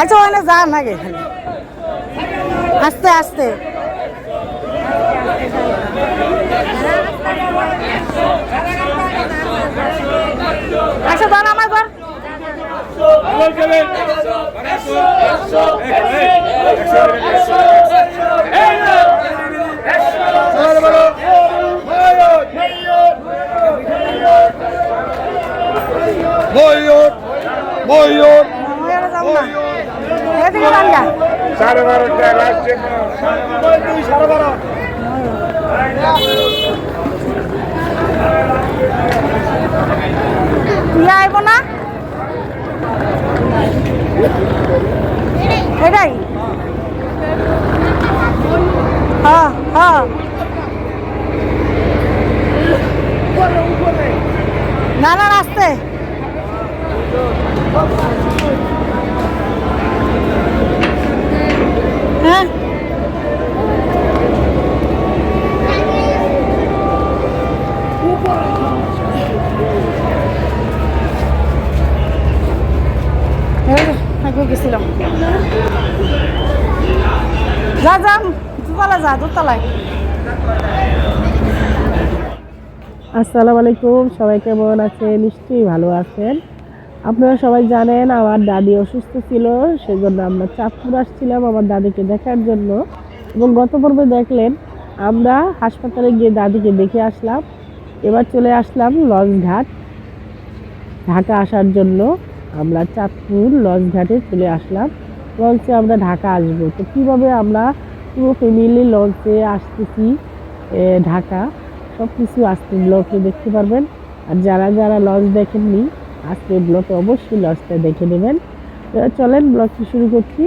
আচ্ছা ওখানে যা না গে খালি আস্তে আস্তে। আচ্ছা ধর আমার ধর ময়ূর ময়ূর। সাড়ে বারোটা বারো তুই আইব না এটাই। হ্যাঁ হ্যাঁ। রাস্তে হ্যাঁ এই যে, আগে গেছিলাম যা যা দুতলা আসসালামু আলাইকুম, সবাই কেমন আছে নিশ্চয়ই ভালো আছেন। আপনারা সবাই জানেন আমার দাদি অসুস্থ ছিল, সেজন্য আমরা চাঁদপুর আসছিলাম আমার দাদিকে দেখার জন্য। এবং গত পর্বে দেখলেন, আমরা হাসপাতালে গিয়ে দাদিকে দেখে আসলাম। এবার চলে আসলাম লঞ্চঘাট ঢাকা আসার জন্য আমরা চাঁদপুর লঞ্চঘাটে চলে আসলাম। লঞ্চে আমরা ঢাকা আসব। তো কীভাবে আমরা পুরো ফ্যামিলি লঞ্চে আসতেছি ঢাকা। সব কিছু আজকে ব্লগে দেখতে পারবেন। আর যারা যারা লঞ্চ দেখেননি, আজকে ব্লগে অবশ্যই লঞ্চটা দেখে নেবেন। চলেন ব্লগটি শুরু করছি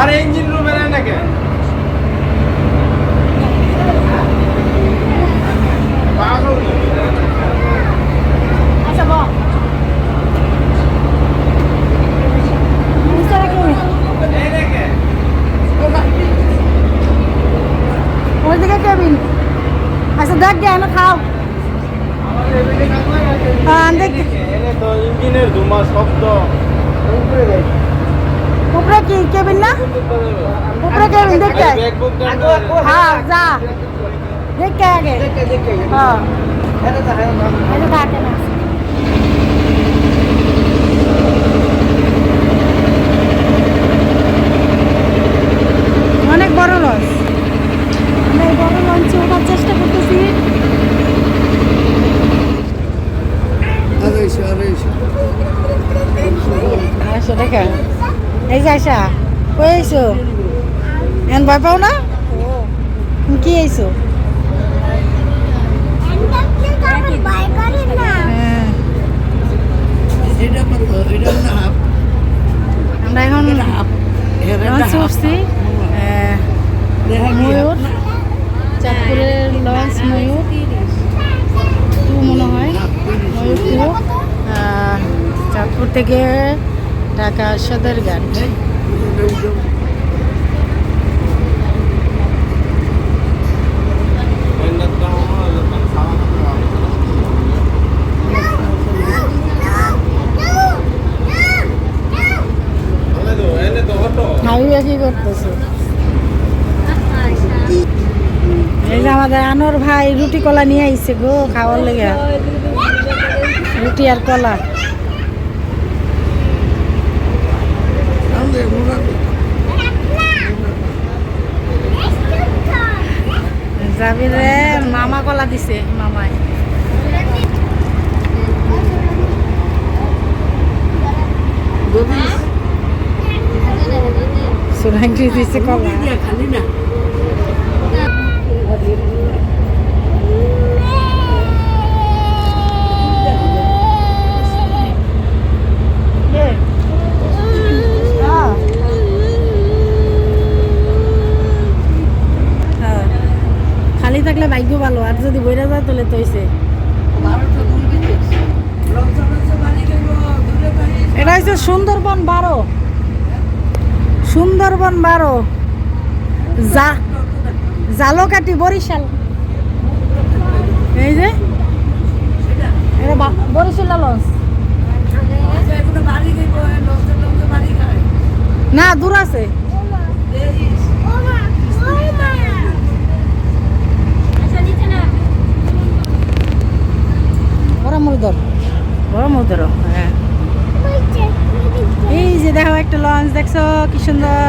আরে ইঞ্জিন রুমে নেই নাকি আচ্ছা বল নিচে রাখি ওইদিকে কেবিন আচ্ছা দেখ গে এনে খাও হ্যাঁ দেখ তো ইঞ্জিনের ধুমা শব্দ উপরে যাই উপরে কি কেবিন না উপরে কেবিন দেখ গে। হ্যাঁ যা দেখ গে আগে হ্যাঁ যে না অনেক বড় লঞ্চ আমরা এই বড় ওঠার চেষ্টা করতেছি আচ্ছা দেখা। এই যে আইসা কই আইসো ভয় পাও না? কি আইসো আমি বাই করি না হ্যাঁ। আমরা এখন উঠছি ময়ূর চাঁদপুরের লঞ্চ ময়ূর টু মনে হয় ময়ূর টু। চাঁদপুর থেকে ঢাকা সদরঘাট। হাইওয়ে করতেছে। এই যে আমাদের আনোর ভাই রুটি কলা নিয়ে আইছে গো খাওয়ার লেগে। রুটি আর কলা। যাবিরে মামা কলা দিছে মামায় প্রচুর আংটি দিয়েছে খালি থাকলে ভাগ্য ভালো, আর যদি বইরা যায় তাহলে এটা সুন্দরবন বারো। সুন্দরবন বারো। যা জালকাটি বরিশাল। এই যে বরিশাল না দূর আছে। বড় মুরদর বড় মুরদর হ্যাঁ। এই যে দেখো একটা লঞ্চ দেখছ? কি সুন্দর?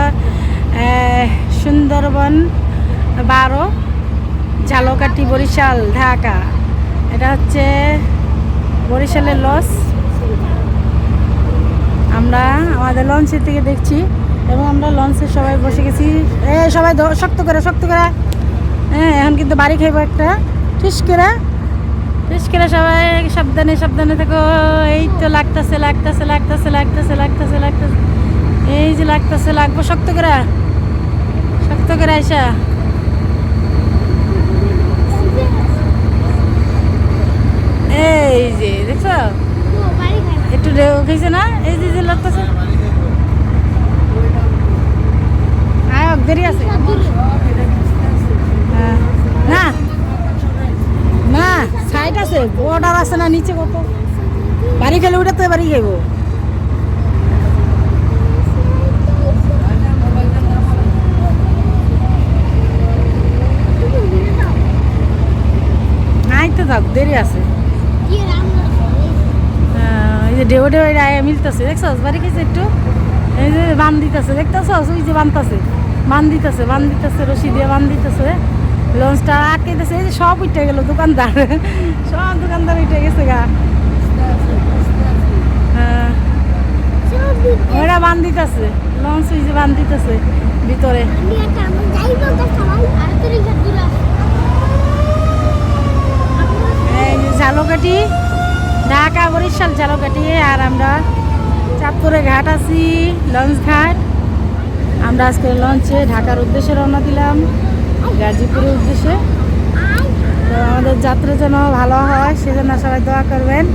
সুন্দরবন বারো, ঝালকাঠি, বরিশাল, ঢাকা। এটা হচ্ছে বরিশালের লঞ্চ আমরা আমাদের লঞ্চের থেকে দেখছি এবং আমরা লঞ্চে সবাই বসে গেছি। এ, সবাই শক্ত করে শক্ত করে। হ্যাঁ এখন কিন্তু বাড়ি খাইবো একটা। ঠিস করে। করে সবাই সাবধানে সাবধানে থাকো। এই তো লাগতেছে লাগতেছে লাগতেছে লাগতেছে লাগতেছে লাগতেছে। এই যে লাগতেছে, লাগবো শক্ত করে। শক্ত করে আইসা। এই যে, দেখছ? একটু ঢেউ খেয়েছে না? এই যে যে লাগতেছে। আয়ক দেরি আছে। হ্যাঁ। না। সাইড আছে বর্ডার আছে না, নিচে কত? বাড়ি খেলে উঠে তো বাড়ি খাইব। নাই তো থাক আছে। এই যে ঢেউ এটা আয়া মিলতেছে, দেখছস? বাড়ি খেয়েছে একটু। এই যে বান দিতেছে, দেখতেছস? ওই যে বানতেছে, বান দিতেছে বান দিতেছে, রশি দিয়ে বান দিতেছে। লঞ্চটা আটকে দিতেছে এই যে সব উঠে গেল দোকানদার। সব দোকানদার উঠে গেছে গা। হ্যাঁ। ওরা বান দিতেছে, লঞ্চ ওই যে বান দিতেছে ভিতরে। ঝালকাঠি, ঢাকা বরিশাল ঝালকাঠি, আর আমরা চাঁদপুরে ঘাট আছি, লঞ্চ ঘাট। আমরা আজকে লঞ্চে ঢাকার উদ্দেশ্যে রওনা দিলাম। গাজীপুরের উদ্দেশ্যে। তো আমাদের যাত্রা যেন ভালো হয় সেজন্য সবাই দোয়া করবেন।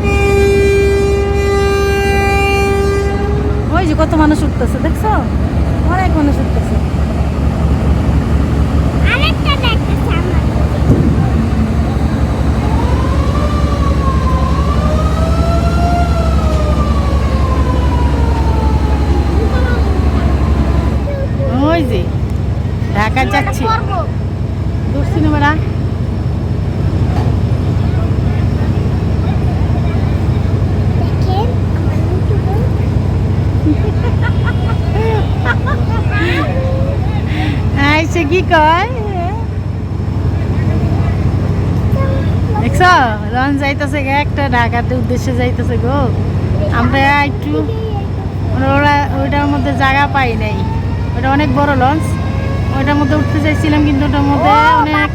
ওই যে কত মানুষ উঠতেছে দেখছ? অনেক মানুষ উঠতেছে। ঢাকা যাচ্ছি। দেখেন আমার ইউটিউবে কি কয়? দেখছ? লঞ্চ যাইতেছে গে একটা ঢাকাতে উদ্দেশ্যে যাইতেছে গো। আমরা একটু ওরা ওইটার মধ্যে জায়গা পাই নাই। ওটা অনেক বড় লঞ্চ। ওইটার মধ্যে উঠতে চাইছিলাম কিন্তু ওটার মধ্যে অনেক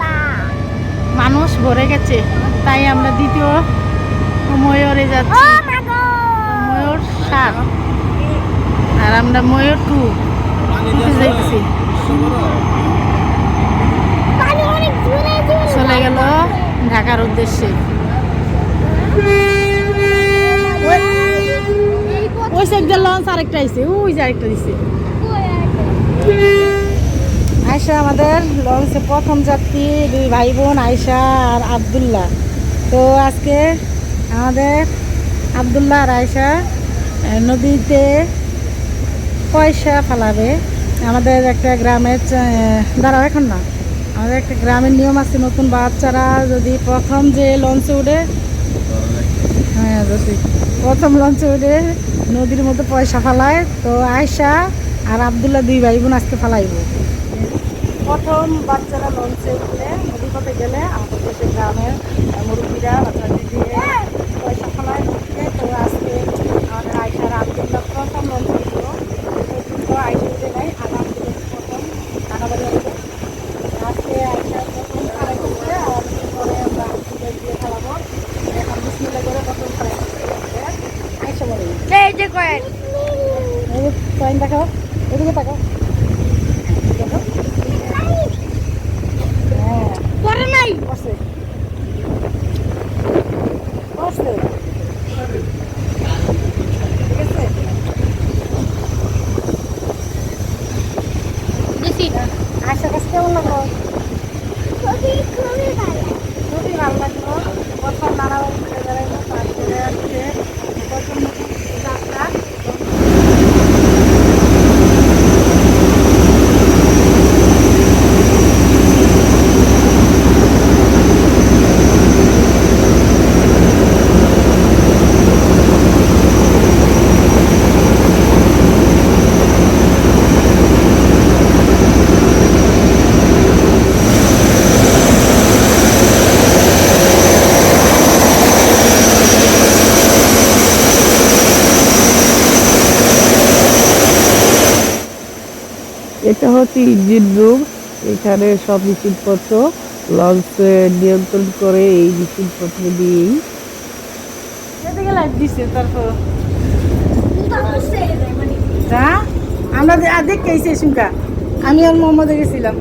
মানুষ ভরে গেছে তাই আমরা দ্বিতীয় ময়ূরে যাচ্ছি। ময়ূর সাত আর আমরা ময়ূর টু। যাইতেছি। চলে গেল ঢাকার উদ্দেশ্যে। ওই সাইড দিয়ে লঞ্চ আরেকটা আইছে ওই যে আরেকটা দিছে। আয়সা আমাদের লঞ্চে প্রথম যাত্রী, দুই ভাই বোন আয়সা আর আবদুল্লাহ। তো আজকে আমাদের আবদুল্লাহ আর আয়সা নদীতে পয়সা ফালাবে। আমাদের একটা গ্রামের দাঁড়াও এখন না। আমাদের একটা গ্রামের নিয়ম আছে, নতুন বাচ্চারা যদি প্রথম যে লঞ্চে উঠে হ্যাঁ প্রথম লঞ্চে উঠে নদীর মধ্যে পয়সা ফালায়, তো আয়সা আর আবদুল্লাহ দুই ভাই বোন আজকে ফালাইব। প্রথম বাচ্চারা লঞ্চে উঠলে নদী পথে গেলে আমাদের দেশের গ্রামের মুরব্বীরা বাচ্চাদের দিয়ে পয়সা ফালায় নদীতে তো আজকে আমাদের আয়সার আবদুল্লাহ প্রথম লঞ্চে উঠল। তো আয়সা উঠে নেয় আর আবদুল্লাহ প্রথম কানাবাড়ি উঠবে আজকে আয়সা প্রথম ফালাই করছে আর পরে আমরা আবদুল্লাহ দিয়ে ফেলাবো এখন বিসমিল্লাহ করে প্রথম ফালাই করছে আয়সা বলে এই যে যে কয়েন দেখাও এদিকে তাকাও দেখো হ্যাঁ পরে নাই বসে কেমন লাগল খুবই খুবই ভালো খুবই ভালো লাগল প্রথম নানা বাড়ি ঘুরে বেড়াইলো তারপরে আজকে প্রথম নতুন যাত্রা এটা হচ্ছে ইঞ্জিন রুম। এখানে সব মেশিনপত্র লঞ্চ নিয়ন্ত্রণ করে এই মেশিনপত্র দিয়েই। আমরা দে- আর দেখতে এসে শুনকা। আমি আর মোহাম্মদে গেছিলাম।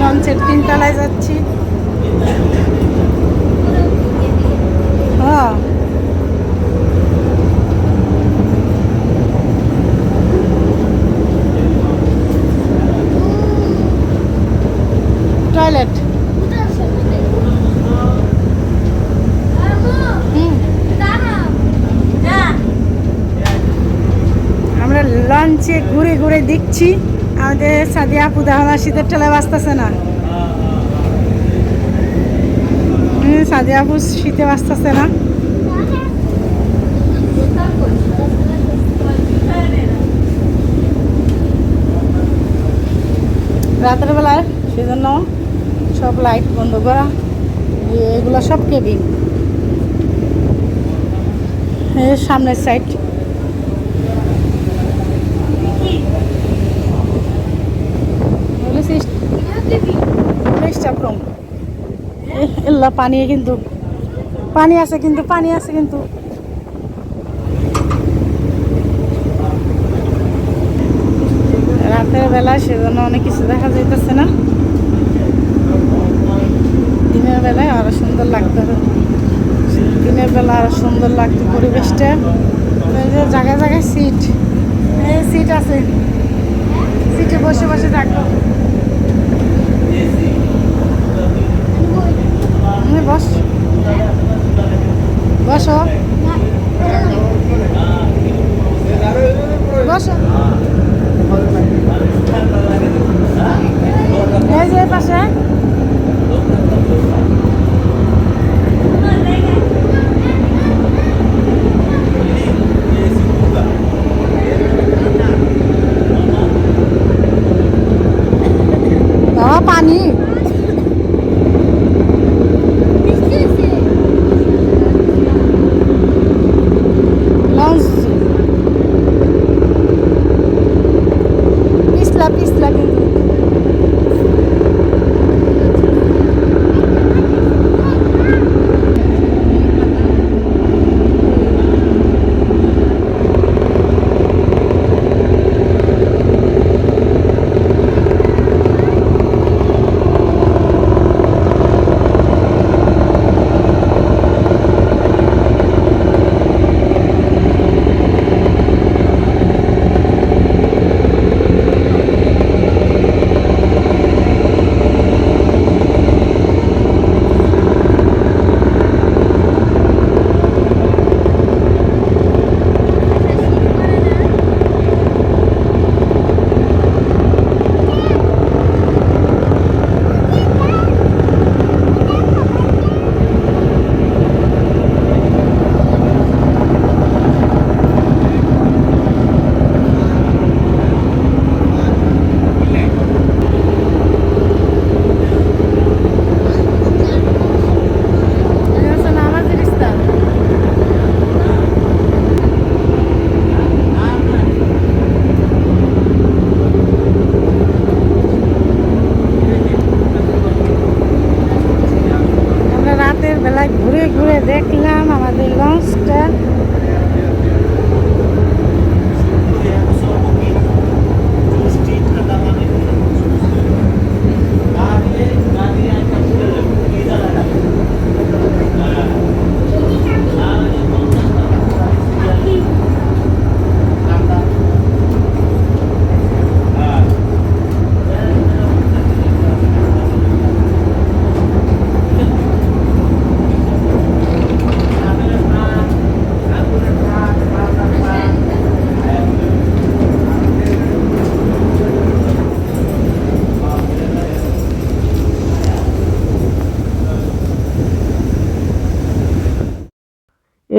লঞ্চের তিনতলায় যাচ্ছি। হ্যাঁ। টয়লেট আমরা লঞ্চে ঘুরে ঘুরে দেখছি, আমাদের সাদিয়া আপু দাহনা শীতের ঠেলায় বাঁচতেছে না। সাদিয়া আপু শীতে বাঁচতেছে না। রাতের বেলায়, সেজন্য সব লাইট বন্ধ করা এগুলো সব কেবিন। সামনের সাইড। রুম এল্লা পানি কিন্তু, পানি আছে কিন্তু, পানি আছে কিন্তু। রাতের বেলা সেজন্য অনেক কিছু দেখা যাইতেছে না দিনের বেলায় আরও সুন্দর লাগতো আরও সুন্দর লাগতো পরিবেশটা। জায়গায় জায়গায় সিট। সিট আছে। সিটে বসে বসে থাকো। বস। বসো। বসো। এই যে পাশে। Thank.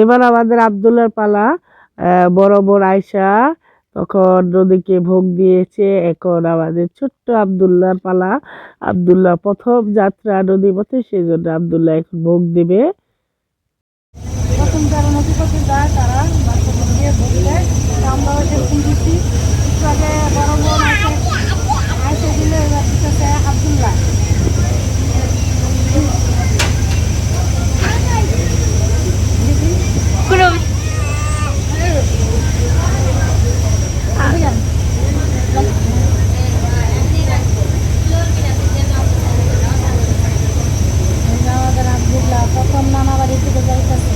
এবার আমাদের আবদুল্লার পালা বড় বড় আয়সা তখন নদীকে ভোগ দিয়েছে। এখন আমাদের ছোট্ট আবদুল্লার পালা। আবদুল্লাহ প্রথম যাত্রা নদী পথে সেই জন্য আবদুল্লাহ এখন ভোগ দেবে যারা নদীপতি যায় তারা বাচ্চাদের দিয়ে ভোগ দেয় তো আমরাও সেরকম দিচ্ছি একটু আগে বড় বোন আসে আইসে দিলে এবার দিতেছে আবদুল্লাহ এই যে আমাদের আবদুল্লাহ প্রথম নানা বাড়ি থেকে যাইতেছে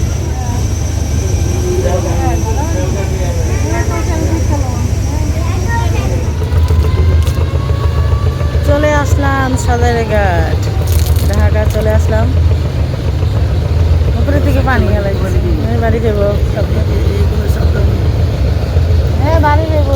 চলে আসলাম সদরঘাট ঢাকা চলে আসলাম। উপরে থেকে পানি গেল বাড়ি যাব। হ্যাঁ বাড়ি যাব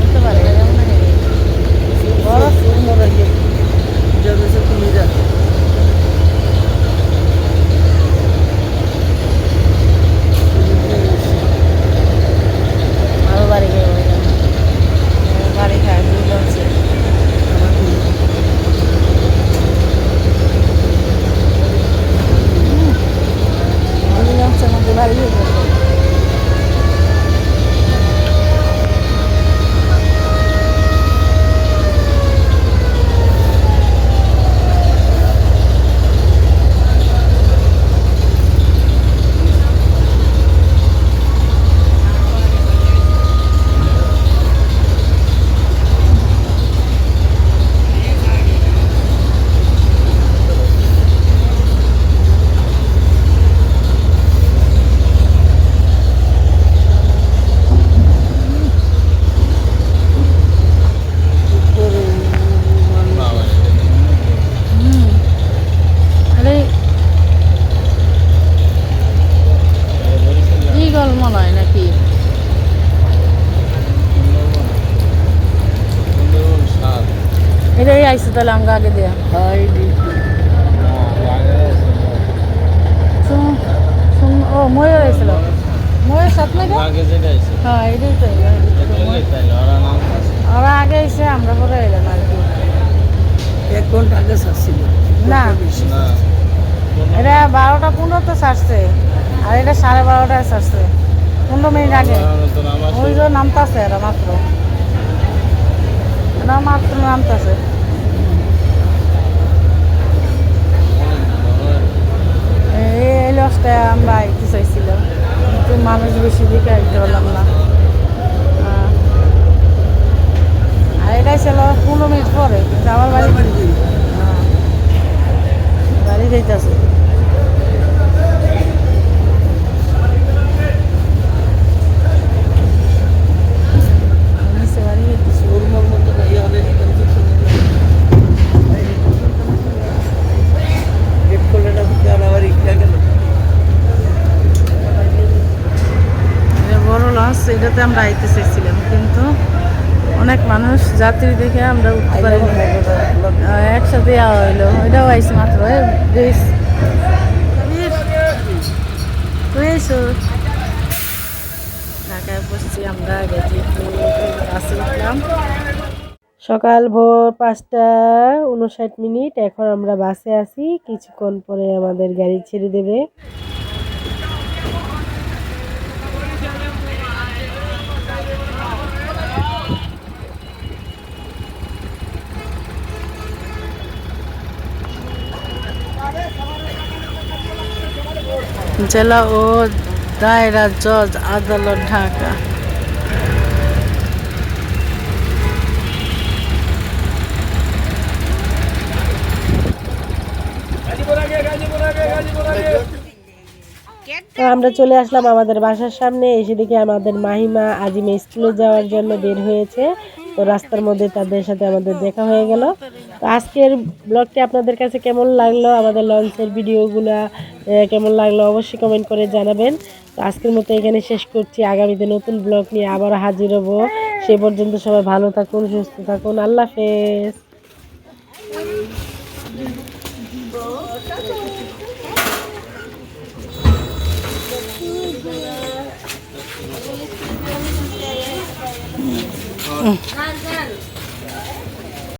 হতে পারে এরকম না বড় সুন্দর আর কি আরও বাড়ি গেল বাড়ি খায় দুই লঞ্চে দুই লঞ্চের মধ্যে বাড়ি হয়ে গেল আরে ইগল মনে হয় নাকি এটাই আইসে তাহলে আমাকে আগে দেয়া। ও ময়ূর আইছিল। ময়ূর সাত নাকি আছে হ্যাঁ এটাই তো ওরা আগে এসে আমরা পরে এলাম আর কি। এক ঘণ্টা আগে ছাড়ছিল। না। এটা বারোটা পনেরোতে ছাড়ছে আর এটা সাড়ে বারোটায় ছাড়ছে। পনেরো মিনিট আগে। তো ওই যে নামতাছে এরা মাত্র। এরা মাত্র নামতাছে লসটা আমরা আইতে চাইছিলাম, কিন্তু মানুষ বেশি দিকে আইতে পারলাম না। আর এটাই ছিল পনেরো মিনিট পরে কিন্তু আমার বাড়ি হ্যাঁ। বাড়ি যাইতেছে নিচে বাড়ি যাইতেছে এটা বড় লঞ্চ এটাতে আমরা আইতে চাইছিলাম কিন্তু অনেক মানুষ যাত্রী দেখে আমরা উঠতে পারি একসাথে যাওয়া হইল। ওইটাও আইসি মাত্র ঢাকায় বসছি আমরা গেছি বাসে উঠলাম। সকাল ভোর পাঁচটা উনষাট মিনিট এখন আমরা বাসে আছি। কিছুক্ষণ পরে আমাদের গাড়ি ছেড়ে দেবে। জেলা ও দায়রা জজ আদালত, ঢাকা। আমরা চলে আসলাম আমাদের বাসার সামনে। এসে দেখি আমাদের মাহিমা আজিমে স্কুলে যাওয়ার জন্য বের হয়েছে। তো রাস্তার মধ্যে তাদের সাথে আমাদের দেখা হয়ে গেল। তো আজকের ব্লগটি আপনাদের কাছে কেমন লাগল, আমাদের লঞ্চের ভিডিওগুলো কেমন লাগল অবশ্যই কমেন্ট করে জানাবেন। তো আজকের মতো এখানে শেষ করছি। আগামীতে নতুন ব্লগ নিয়ে আবার হাজির হব। সে পর্যন্ত সবাই ভালো থাকুন, সুস্থ থাকুন। আল্লাহ হাফেজ। 嗯。